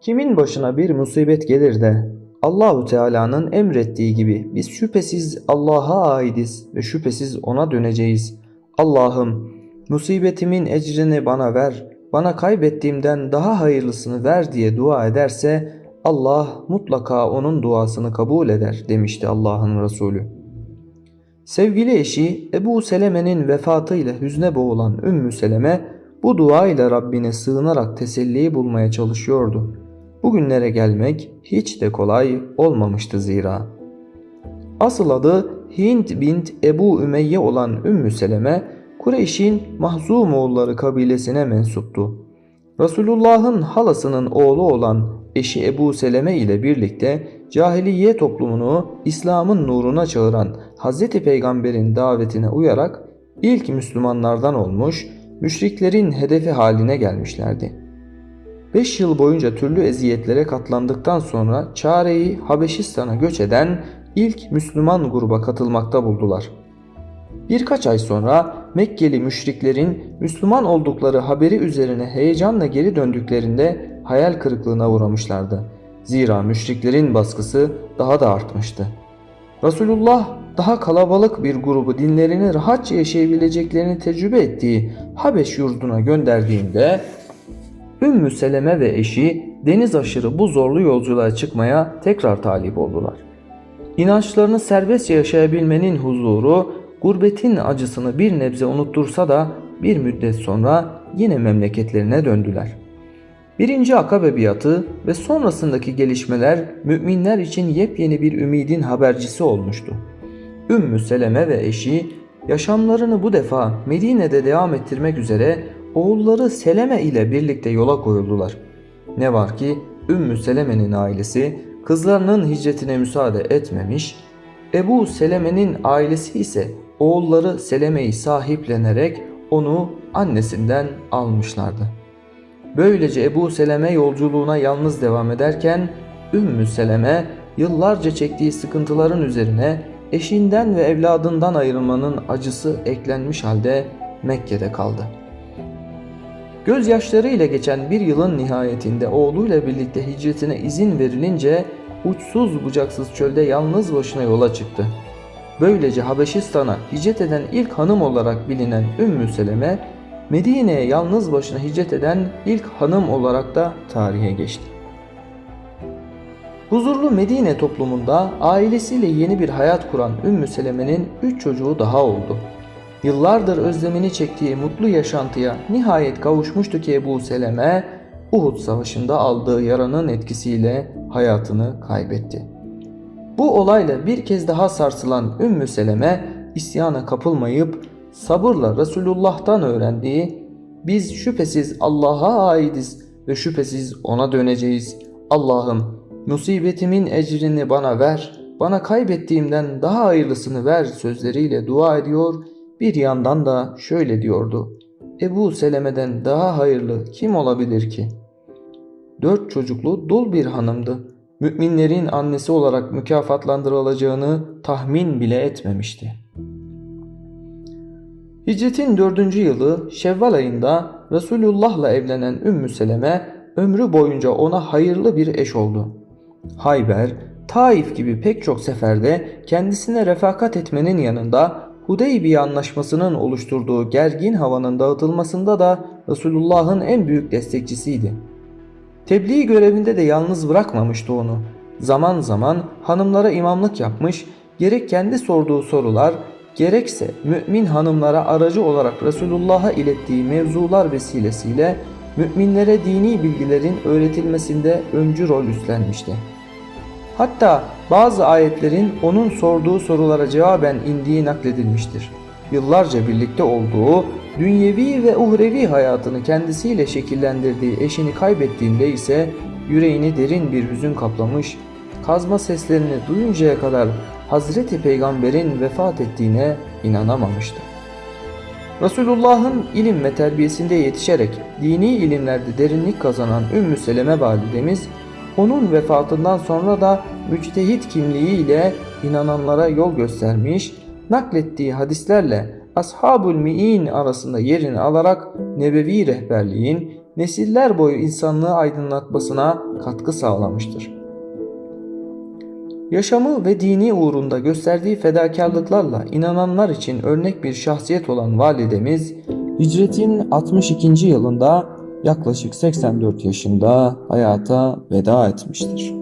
Kimin başına bir musibet gelir de Allahu Teala'nın emrettiği gibi biz şüphesiz Allah'a aidiz ve şüphesiz ona döneceğiz. Allah'ım musibetimin ecrini bana ver, bana kaybettiğimden daha hayırlısını ver diye dua ederse Allah mutlaka onun duasını kabul eder demişti Allah'ın Resulü. Sevgili eşi Ebu Seleme'nin vefatıyla hüzne boğulan Ümmü Seleme bu dua ile Rabbine sığınarak teselliyi bulmaya çalışıyordu. Bugünlere gelmek hiç de kolay olmamıştı zira. Asıl adı Hint bint Ebu Ümeyye olan Ümmü Seleme, Kureyş'in Mahzumoğulları kabilesine mensuptu. Resulullah'ın halasının oğlu olan eşi Ebu Seleme ile birlikte cahiliye toplumunu İslam'ın nuruna çağıran Hz. Peygamber'in davetine uyarak ilk Müslümanlardan olmuş, müşriklerin hedefi haline gelmişlerdi. 5 yıl boyunca türlü eziyetlere katlandıktan sonra çareyi Habeşistan'a göç eden ilk Müslüman gruba katılmakta buldular. Birkaç ay sonra Mekkeli müşriklerin Müslüman oldukları haberi üzerine heyecanla geri döndüklerinde hayal kırıklığına uğramışlardı. Zira müşriklerin baskısı daha da artmıştı. Resulullah daha kalabalık bir grubu dinlerini rahatça yaşayabileceklerini tecrübe ettiği Habeş yurduna gönderdiğinde Ümmü Seleme ve eşi deniz aşırı bu zorlu yolculuğa çıkmaya tekrar talip oldular. İnançlarını serbestçe yaşayabilmenin huzuru, gurbetin acısını bir nebze unuttursa da bir müddet sonra yine memleketlerine döndüler. Birinci Akabe biatı ve sonrasındaki gelişmeler müminler için yepyeni bir ümidin habercisi olmuştu. Ümmü Seleme ve eşi yaşamlarını bu defa Medine'de devam ettirmek üzere oğulları Seleme ile birlikte yola koyuldular. Ne var ki Ümmü Seleme'nin ailesi kızlarının hicretine müsaade etmemiş, Ebu Seleme'nin ailesi ise oğulları Seleme'yi sahiplenerek onu annesinden almışlardı. Böylece Ebu Seleme yolculuğuna yalnız devam ederken Ümmü Seleme yıllarca çektiği sıkıntıların üzerine eşinden ve evladından ayrılmanın acısı eklenmiş halde Mekke'de kaldı. Gözyaşlarıyla geçen bir yılın nihayetinde oğluyla birlikte hicretine izin verilince uçsuz bucaksız çölde yalnız başına yola çıktı. Böylece Habeşistan'a hicret eden ilk hanım olarak bilinen Ümmü Seleme, Medine'ye yalnız başına hicret eden ilk hanım olarak da tarihe geçti. Huzurlu Medine toplumunda ailesiyle yeni bir hayat kuran Ümmü Seleme'nin 3 çocuğu daha oldu. Yıllardır özlemini çektiği mutlu yaşantıya nihayet kavuşmuştu ki Ebu Seleme, Uhud Savaşı'nda aldığı yaranın etkisiyle hayatını kaybetti. Bu olayla bir kez daha sarsılan Ümmü Seleme isyana kapılmayıp sabırla Resulullah'tan öğrendiği biz şüphesiz Allah'a aidiz ve şüphesiz ona döneceğiz. Allah'ım musibetimin ecrini bana ver, bana kaybettiğimden daha hayırlısını ver sözleriyle dua ediyor. Bir yandan da şöyle diyordu. Ebu Seleme'den daha hayırlı kim olabilir ki? Dört çocuklu dul bir hanımdı. Müminlerin annesi olarak mükafatlandırılacağını tahmin bile etmemişti. Hicretin dördüncü yılı Şevval ayında Resulullah'la evlenen Ümmü Seleme ömrü boyunca ona hayırlı bir eş oldu. Hayber, Taif gibi pek çok seferde kendisine refakat etmenin yanında Hudeybiye anlaşmasının oluşturduğu gergin havanın dağıtılmasında da Resulullah'ın en büyük destekçisiydi. Tebliğ görevinde de yalnız bırakmamıştı onu. Zaman zaman hanımlara imamlık yapmış, gerek kendi sorduğu sorular, gerekse mümin hanımlara aracı olarak Resulullah'a ilettiği mevzular vesilesiyle müminlere dini bilgilerin öğretilmesinde öncü rol üstlenmişti. Hatta bazı ayetlerin onun sorduğu sorulara cevaben indiği nakledilmiştir. Yıllarca birlikte olduğu, dünyevi ve uhrevi hayatını kendisiyle şekillendirdiği eşini kaybettiğinde ise yüreğini derin bir hüzün kaplamış, kazma seslerini duyuncaya kadar Hazreti Peygamber'in vefat ettiğine inanamamıştı. Resulullah'ın ilim ve terbiyesinde yetişerek dini ilimlerde derinlik kazanan Ümmü Seleme validemiz onun vefatından sonra da müçtehit kimliğiyle inananlara yol göstermiş, naklettiği hadislerle Ashabul Mi'in arasında yerini alarak nebevi rehberliğin, nesiller boyu insanlığı aydınlatmasına katkı sağlamıştır. Yaşamı ve dini uğrunda gösterdiği fedakarlıklarla inananlar için örnek bir şahsiyet olan validemiz hicretin 62. yılında yaklaşık 84 yaşında hayata veda etmiştir.